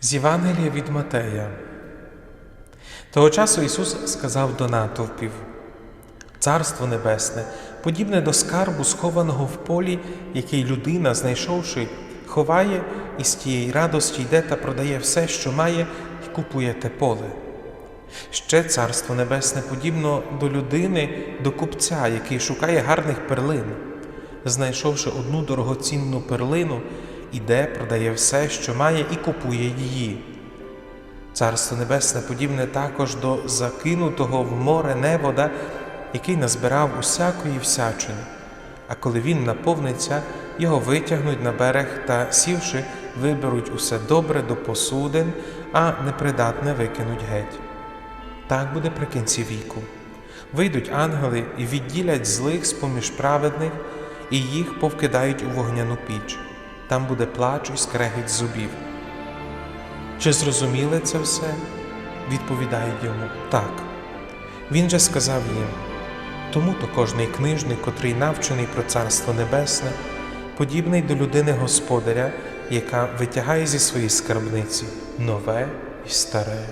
З Євангелія від Матея. Того часу Ісус сказав до натовпів: Царство Небесне, подібне до скарбу, схованого в полі, який людина, знайшовши, ховає і з тієї радості йде та продає все, що має, і купує те поле. Ще царство небесне подібно до людини, до купця, який шукає гарних перлин. Знайшовши одну дорогоцінну перлину, іде, продає все, що має, і купує її. Царство Небесне подібне також до закинутого в море невода, який назбирав усякої всячини. А коли він наповниться, його витягнуть на берег та, сівши, виберуть усе добре до посудин, а непридатне викинуть геть. Так буде при кінці віку. Вийдуть ангели і відділять злих з поміж праведних, і їх повкидають у вогняну піч. Там буде плач і скрегіт зубів. Чи зрозуміли це все? Відповідають йому так. Він же сказав їм: тому то кожний книжник, котрий навчений про Царство Небесне, подібний до людини господаря, яка витягає зі своєї скарбниці нове і старе.